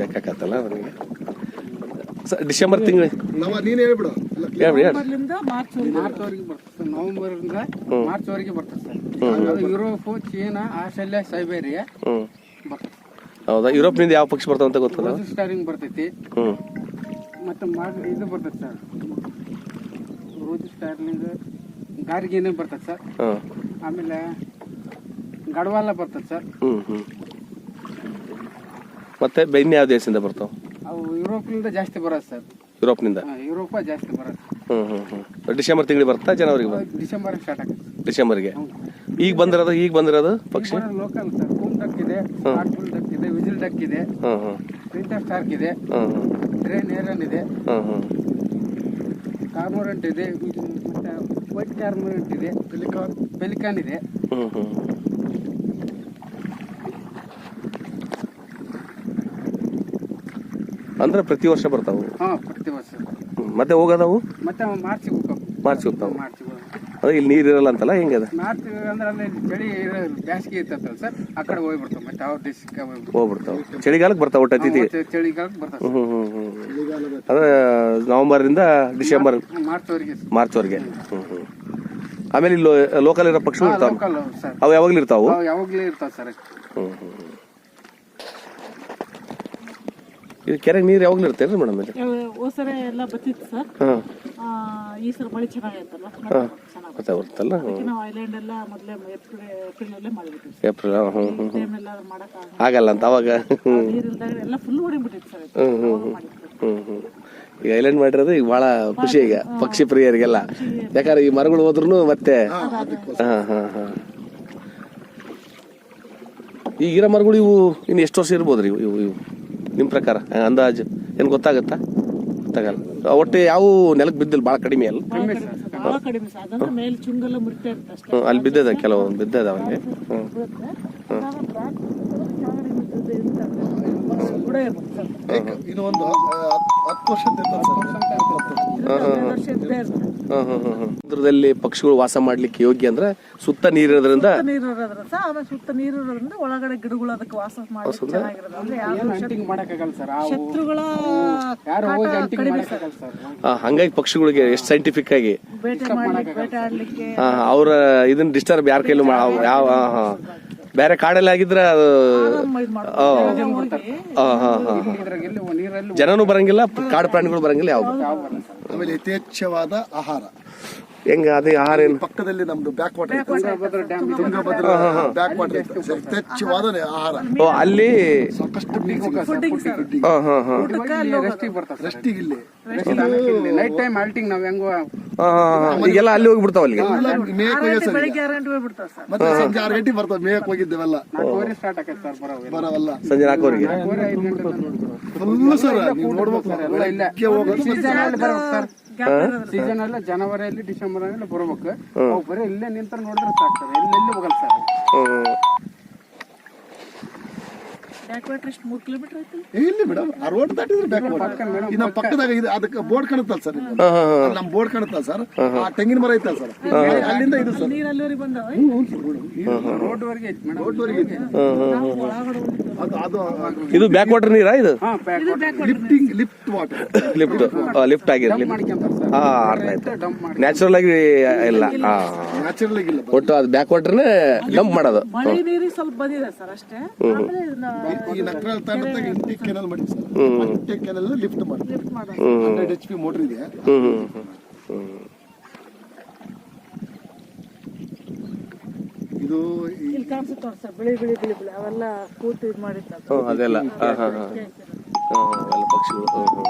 ಬೇಕಾಕತ್ತಲ್ಲ ನನಗೆ sir December ತಿಂಗಳು. ನಾವು ನೀನ್ ಹೇಳ್ಬಿಡು. ಹೇಳ್ಬಿಡಿ ನವೆಂಬರ್ಲಿಂದ ಮಾರ್ಚ್ ಮಾರ್ಚ್ವರೆಗೆ ಬರ್ತದೆ ಸರ್ ನವೆಂಬರಿಂದ ಮಾರ್ಚ್ವರೆಗೆ ಬರ್ತದೆ ಸರ್. ಅದು ಯುರೋಪ್ ಚೀನಾ ಆಸ್ಟ್ರೇಲಿಯಾ ಸೈಬೇರಿಯಾ ಬರ್ತದೆ. ಹೌದಾ? ಯುರೋಪ್ನಿಂದ ಯಾವ ಪಕ್ಷ ಬರ್ತಾವ ಅಂತ ಗೊತ್ತಲ್ಲ? ಸ್ಟಾರಿಂಗ್ ಬರ್ತೈತಿ. ಮತ್ತೆ ಇದು ಬರ್ತದೆ ಸರ್. ರೋಜ್ ಸ್ಟಾರ್ಲಿಂಗ್ ಗಾರ್ಗಿನೇ ಬರ್ತದೆ ಸರ್. ಆಮೇಲೆ ಗಡವಾಲ ಬರ್ತದೆ ಸರ್. ಹ್ಞೂ ಹ್ಞೂ ಮತ್ತೆ ಬೆಣ್ಣೆ ಯಾವ ದೇಶದಿಂದ ಬರ್ತಾವ? ಅವು ಯುರೋಪ್ನಿಂದ ಜಾಸ್ತಿ ಬರೋದು ಸರ್. ಯುರೋಪ್ನಿಂದ? ಹಾ, ಯುರೋಪ ಜಾಸ್ತಿ ಬರೋದು ಹ್ಮ್ ಹ್ಮ್ ಹ್ಞೂ ಡಿಸೆಂಬರ್ ತಿಂಗಳಿಗೆ ಬರ್ತಾ ಜನವರಿಗೆ ಬರ್ ಡಿಸೆಂಬರ್ ಸ್ಟಾರ್ಟ್ ಆಗುತ್ತೆ. ಡಿಸೆಂಬರ್ಗೆ? ಈಗ ಬಂದಿರೋದು ಈಗ ಬಂದಿರೋದು ಪಕ್ಷಿ? Local sir. ಕೂಮ್ ಡಕ್ ಇದೆ ಸ್ಪಾಟ್ಫುಲ್ ಡಕ್ ಇದೆ ವಿಜಿಲ್ ಡಕ್ ಇದೆ ಹ್ಮ್ ಹ್ಮ್. ಪ್ರಿಂಟರ್ ಸ್ಟಾರ್ಕ್ ಇದೆ. ಹ್ಮ್ ಹ್ಮ್. ಏರನ್ ಇದೆ. ಹ್ಮ್ ಹ್ಮ್. ಕಾರ್ಮೋರೆಂಟ್ ಇದೆ ಇದು ಮತ್ತೆ ವೈಟ್ ಕಾರ್ಮೋರೆಂಟ್ ಇದೆ ಪೆಲಿಕಾನ್ ಪೆಲಿಕಾನ್ ಇದೆ. ಹ್ಞೂ ಹ್ಞೂ ಅಂದ್ರೆ ಪ್ರತಿ ವರ್ಷ ಬರ್ತಾವು. ಹಾ ಪ್ರತಿ ವರ್ಷ. ಹ್ಮ್. ಮತ್ತೆ ಹೋಗೋದವು? ಮತ್ತೆ ಅವ ಮಾರ್ಚಿಗೆ ಹೋಗ್ತಾವ ಮಾರ್ಚ್ ಹೋಗ್ತಾವು. ಮಾರ್ಚಿಗೆ ಹೋಗ್ತಾವ. ಅದೇ ಇಲ್ಲಿ ನೀರು ಇರಲ್ಲ ಅಂತಲ್ಲ ಹೆಂಗದ ಮಾರ್ಚ್ ಅಂದ್ರೆ ಅಲ್ಲಿ ಚಳಿ ಇರಲ್ಲ, ಬ್ಯಾಸ್ಗೆ ಇರ್ತೈತಲ್ಲ ಸರ್ ಆ ಕಡೆ ಹೋಗ್ಬಿಡ್ತಾವ ಮತ್ತೆ ಅವ್ರ ದೇಶಕ್ಕೆ ಹೋಗ್ಬಿಡ್ತಾವ. ಹೋಗ್ಬಿಡ್ತಾವ. ಚಳಿಗಾಲಕ್ಕೆ ಬರ್ತಾವ ಒಟ್ಟು ಅತಿಥಿ? ಮತ್ತೆ ಚಳಿಗಾಲಕ್ಕೆ ಹ್ಞೂ ಹ್ಞೂ ಚಳಿಗಾಲದ ಅಂದ್ರೆ ನವಂಬರಿಂದ ಡಿಸೆಂಬರ್ ಮಾರ್ಚ್ವರೆಗೆ ಮಾರ್ಚ್ವರೆಗೆ. ಹ್ಞೂ ಹ್ಞೂ ಆಮೇಲೆ ಇಲ್ಲಿ ಲೋಕಲ್ ಇರೋ ಪಕ್ಷ ಇರ್ತಾವ ಲೋಕಲ್ ಸರ್. ಅವು ಯಾವಾಗಲೂ ಇರ್ತಾವು? ಅವು ಯಾವಾಗಲೂ ಇರ್ತಾವ ಸರ್. ಹ್ಮ್ ಹ್ಮ್ ಹ್ಞೂ ಇದು ಕೆರೆಗೆ ನೀರು ಯಾವಾಗಲೂ ಇರುತ್ತೆ ಮೇಡಮ್ ಇಲ್ಲಿ? ಹೋಸರೆ ಎಲ್ಲ ಬತ್ತಿತ್ತು ಸರ್. ಹಾಂ. ಆ, ಈ ಸಲ ಮಳೆ ಚೆನ್ನಾಗೈತಲ್ಲ? ಚೆನ್ನಾಗಿ ಮತ್ತೆ ಬರ್ತಲ್ಲ? ಹ್ಞೂ ನಾವು ಐಲ್ಯಾಂಡ್ ಎಲ್ಲ ಮೊದಲೇ ಏಪ್ರಿಲ್ ಮಾಡಿಬಿಟ್ಟಿವಿ ಹ್ಞೂ ಹ್ಞೂ ಟೈಮ್ ಎಲ್ಲ ಮಾಡಕ್ಕಾಗಲ್ಲ ಆಗಲ್ಲ. ಅಂತ ಅವಾಗ? ಹ್ಞೂ ನೀರಿಲ್ದಾಗ ಎಲ್ಲ ಫುಲ್ ಹೊಡಿಬಿಟ್ಟಿತ್ತು ಸರ್ ಹ್ಞೂ ಹ್ಞೂ ಹ್ಞೂ ಹ್ಞೂ ಈಗ ಐಲ್ಯಾಂಡ್ ಮಾಡಿರೋದು ಈಗ ಭಾಳ ಖುಷಿ ಈಗ ಪಕ್ಷಿ ಪ್ರಿಯರಿಗೆಲ್ಲ. ಯಾಕಂದ್ರೆ ಈ ಮರಗಳು ಹೋದ್ರು ಮತ್ತೆ ಹಾಂ ಹಾಂ ಹಾಂ ಈಗಿರೋ ಮರಗಳು ಇವು ಇನ್ನು ಎಷ್ಟು ವರ್ಷ ಇರ್ಬೋದು ರೀ ಇವು ಇವು ಇವು? ನಿಮ್ಮ ಪ್ರಕಾರ? ಅಂದಾಜು. ಏನು ಗೊತ್ತಾಗುತ್ತಾ? ಗೊತ್ತಾಗಲ್ಲ. ಆ, ಒಟ್ಟು ಯಾವ ನೆಲಕ್ಕೆ ಬಿದ್ದಿಲ್ಲ? ಭಾಳ ಕಡಿಮೆ ಅಲ್ಲ? ಹ್ಞೂ ಅಲ್ಲಿ ಬಿದ್ದದ ಕೆಲವು ಬಿದ್ದದ ಅಲ್ಲಿ ಹ್ಞೂ ಕೂಡ ಇರ್ಬೋದು ಸರ್. ಇದು ಒಂದು ಹತ್ತು ವರ್ಷದ ಸಮುದ್ರದಲ್ಲಿ ಪಕ್ಷಿಗಳು ವಾಸ ಮಾಡ್ಲಿಕ್ಕೆ ಯೋಗ್ಯ ಅಂದ್ರೆ ಸುತ್ತ ನೀರಿರೋದ್ರಿಂದ ಸುತ್ತ ನೀರು ಇರೋದ್ರ ಸರ್ ಆಮೇಲೆ ಸುತ್ತ ನೀರು ಇರೋದ್ರಿಂದ ಒಳಗಡೆ ಗಿಡಗಳು ಅದಕ್ಕೆ ವಾಸ ಮಾಡಿ ಚೆನ್ನಾಗಿರೋದು. ಅಂದ್ರೆ ಯಾವ ಏನು ಹಂಟಿಂಗ್ ಸರ್? ಆ ಶತ್ರುಗಳ ಯಾರು ಹೋಗಿ ಹಂಟಿಂಗ್ ಸರ್. ಆ, ಹಂಗಾಗಿ ಪಕ್ಷಿಗಳಿಗೆ ಎಷ್ಟು ಸೈಂಟಿಫಿಕ್ ಆಗಿ ಬೇಟೆ ಮಾಡ್ಲಿಕ್ಕೆ ಬೇಟೆ ಆಡ್ಲಿಕ್ಕೆ ಆ, ಅವ್ರ ಇದನ್ನ ಡಿಸ್ಟರ್ಬ್ ಯಾರ ಕೈಲೂ ಮಾ- ಯಾವ ಹಾ. ಬೇರೆ ಕಾಡಲ್ಲಿ ಆಗಿದ್ರೆ ಅದು ಜನನೂ ಬರಂಗಿಲ್ಲ ಕಾಡು ಪ್ರಾಣಿಗಳು ಬರಂಗಿಲ್ಲ ಯಾವ ಆಮೇಲೆ ಯಥೇಚ್ಛವಾದ ಆಹಾರ. ಹೆಂಗ ಅದೇ ಆಹಾರ ಏನು? ಪಕ್ಕದಲ್ಲಿ ನಮ್ದು back water Tungabhadra dam Tungabhadra back water ಯಥೇಚ್ಛವಾದ ಆಹಾರ. ಓ ಅಲ್ಲಿ ಸಾಕಷ್ಟು ರಷ್ಟಿಗೆ ಇಲ್ಲಿ. ನೈಟ್ ಟೈಮ್ ಆಲ್ಟಿಂಗ್ ನಾವ್ ಹೆಂಗೋ. ಈಗೆಲ್ಲ ಅಲ್ಲಿ ಹೋಗ್ಬಿಡ್ತಾವ ಅಲ್ಲಿ ಗಂಟೆ ಮತ್ತೆ ಸಂಜೆ ಆರು ಗಂಟೆಗೆ ಬರ್ತದೆ ಮೇಯಕ್ ಹೋಗಿದ್ದೇವೆಲ್ಲ ಬರೋವೆಲ್ಲ ಬರವಲ್ಲ. ಸಂಜೆ ನಾಲ್ಕುವರೆಗೆ ಐದು ಗಂಟೆ ಫುಲ್ ಸರ್. ನೀವು ನೋಡ್ಬೇಕು ಸೀಸನ್ ಎಲ್ಲ ಜನವರಿಯಲ್ಲಿ ಡಿಸೆಂಬರ್ ಅಲ್ಲಿ ಬರ್ಬೇಕು. ಬರೀ ಇಲ್ಲೇ ನಿಂತ ನೋಡಿದ್ರೆ ಸಾಕ್ತಾರೆ ಎಲ್ಲೆಲ್ಲಿ ಹೋಗಲ್ಲ ಸರ್ ಹ್ಮ್. ಬ್ಯಾಕ್ ವಾಟರ್ ಎಷ್ಟು ಮೂರು ಕಿಲೋಮೀಟರ್ ಐತಿ ಏ, ಇಲ್ಲಿ ಮೇಡಮ್ ಆ ರೋಡ್ ದಾಟಿದ್ರೆ ಬ್ಯಾಕ್ ವಾಟರ್ ಇದು ನಮ್ಮ ಪಕ್ಕದಾಗ ಇದು ಅದಕ್ಕೆ ಬೋರ್ಡ್ ಕಾಣುತ್ತಲ್ಲ ಸರ್. ನಮ್ಮ ಬೋರ್ಡ್ ಕಾಣುತ್ತಲ್ಲ ಸರ್ ಆ ತೆಂಗಿನ ಮರ ಐತಲ್ಲ ಸರ್ ಅಲ್ಲಿಂದ ಇದು ಸರ್ ನೀರು ಅಲ್ಲಿವರೆಗೆ ಬಂದವ ರೋಡ್ ವರೆಗೆ ಅದು ಅದು ಇದು ಬ್ಯಾಕ್ ವಾಟರ್ ನೀರಾ ಇದು? ಹಾ ಇದು back lifting lift water lift lift ಆಗಿರ್ಲಿ ಹಾ ನ್ಯಾಚುರಲ್ ಆಗಿ ಇಲ್ಲ ಹಾ ನ್ಯಾಚುರಲ್ ಆಗಿಲ್ಲ ಒಟ್ಟು ಅದು ಬ್ಯಾಕ್ ವಾಟರ್ನೇ ಡಂಪ್ ಮಾಡೋದು. ಮಳೆ ಸ್ವಲ್ಪ ಬಂದಿದೆ ಸರ್ ಅಷ್ಟೇ. ಆಮೇಲೆ ಇದನ್ನ ಈ ನಕ್ರಲ್ ತಾಂಡದಾಗ ಇಂಟೇಕ್ ಕೆನಲ್ ಮಾಡಿ ಸರ್. ಇಂಟೇಕ್ ಕೆನಲ್ ಲಿಫ್ಟ್ ಮಾಡ್ತೀವಿ ಲಿಫ್ಟ್ ಮಾಡೋದು. ಹಂಡ್ರೆಡ್ ಎಚ್ ಪಿ ಮೋಟರ್ ಇದೆ. ಹ್ಮ್ ಹ್ಮ್ ಹ್ಮ್. ಹ್ಮ್. ಇದು ಈ- ಇಲ್ಲಿ ಕಾಣಿಸುತ್ತೆ ನೋಡಿ ಸರ್ ಬಿಳಿ ಬಿಳಿ ಬಿಳಿ ಬಿಳಿ ಅವೆಲ್ಲ ಕೂತು ಇದು ಮಾಡಿತ್ತು ಹ್ಮ್ ಅದೆಲ್ಲ. ಹಾ ಹಾ ಹಾ ಹಾ ಎಲ್ಲ ಪಕ್ಷಿಗಳು. ಹ್ಮ್ ಹ್ಮ್.